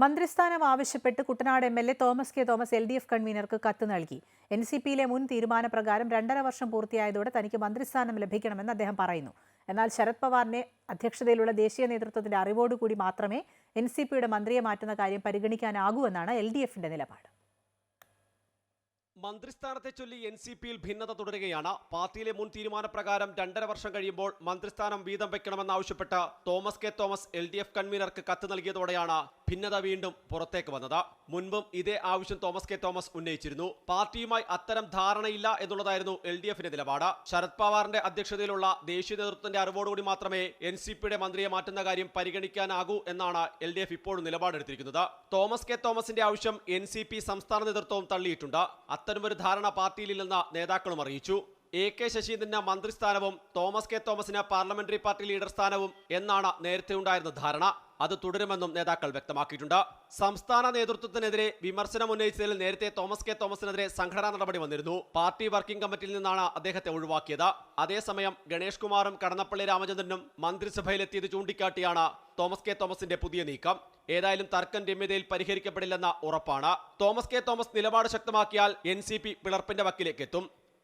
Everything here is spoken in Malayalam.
മന്ത്രിസ്ഥാനം ആവശ്യപ്പെട്ട് Kuttanad M L A Thomas K Thomas L D F കൺവീനർക്ക് കത്ത് നൽകി. എൻ സി പിയിലെ മുൻ തീരുമാനപ്രകാരം രണ്ടര വർഷം പൂർത്തിയായതോടെ തനിക്ക് മന്ത്രിസ്ഥാനം ലഭിക്കണമെന്ന് അദ്ദേഹം പറയുന്നു. എന്നാൽ ശരത് പവാറിന്റെ അധ്യക്ഷതയിലുള്ള ദേശീയ നേതൃത്വത്തിന്റെ അറിവോടുകൂടി മാത്രമേ എൻ സി പിയുടെ മന്ത്രിയെ മാറ്റുന്ന കാര്യം പരിഗണിക്കാനാകൂ എന്നാണ് എൽ ഡി എഫിന്റെ നിലപാട്. മന്ത്രിസ്ഥാനത്തെ ചൊല്ലി എൻ സി പിയിൽ ഭിന്നത തുടരുകയാണ്. പാർട്ടിയിലെ മുൻ തീരുമാനപ്രകാരം രണ്ടര വർഷം കഴിയുമ്പോൾ മന്ത്രിസ്ഥാനം വീതം വെക്കണമെന്നാവശ്യപ്പെട്ട് Thomas K Thomas L D F കൺവീനർക്ക് കത്ത് നൽകിയതോടെയാണ് ഭിന്നത വീണ്ടും പുറത്തേക്ക് വന്നത്. മുൻപും ഇതേ ആവശ്യം തോമസ് കെ തോമസ് ഉന്നയിച്ചിരുന്നു. പാർട്ടിയുമായി അത്തരം ധാരണയില്ല എന്നുള്ളതായിരുന്നു എൽ ഡി എഫിന്റെ നിലപാട്. ശരത് പവാറിന്റെ അധ്യക്ഷതയിലുള്ള ദേശീയ നേതൃത്വത്തിന്റെ അറിവോടുകൂടി മാത്രമേ എൻ സി പിയുടെ മന്ത്രിയെ മാറ്റുന്ന കാര്യം പരിഗണിക്കാനാകൂ എന്നാണ് എൽ ഡി എഫ് ഇപ്പോഴും നിലപാടെടുത്തിരിക്കുന്നത്. തോമസ് കെ തോമസിന്റെ ആവശ്യം എൻ സി പി സംസ്ഥാന നേതൃത്വവും തള്ളിയിട്ടുണ്ട്. അത്തരമൊരു ധാരണ പാർട്ടിയിലില്ലെന്ന് നേതാക്കളും അറിയിച്ചു. എ കെ ശശീന്ദ്രന് മന്ത്രിസ്ഥാനവും തോമസ് കെ തോമസിന് പാർലമെന്ററി പാർട്ടി ലീഡർ സ്ഥാനവും എന്നാണ് നേരത്തെ ഉണ്ടായിരുന്ന ധാരണ. അത് തുടരുമെന്നും നേതാക്കൾ വ്യക്തമാക്കിയിട്ടുണ്ട്. സംസ്ഥാന നേതൃത്വത്തിനെതിരെ വിമർശനം ഉന്നയിച്ചതിൽ നേരത്തെ തോമസ് കെ തോമസിനെതിരെ സംഘടനാ നടപടി വന്നിരുന്നു. പാർട്ടി വർക്കിംഗ് കമ്മിറ്റിയിൽ നിന്നാണ് അദ്ദേഹത്തെ ഒഴിവാക്കിയത്. അതേസമയം ഗണേഷ് കുമാറും കടന്നപ്പള്ളി രാമചന്ദ്രനും മന്ത്രിസഭയിലെത്തിയത് ചൂണ്ടിക്കാട്ടിയാണ് തോമസ് കെ തോമസിന്റെ പുതിയ നീക്കം. ഏതായാലും തർക്കം രമ്യതയിൽ പരിഹരിക്കപ്പെടില്ലെന്ന ഉറപ്പാണ്. തോമസ് കെ തോമസ് നിലപാട് ശക്തമാക്കിയാൽ എൻ സി പി പിളർപ്പിന്റെ വക്കിലേക്ക്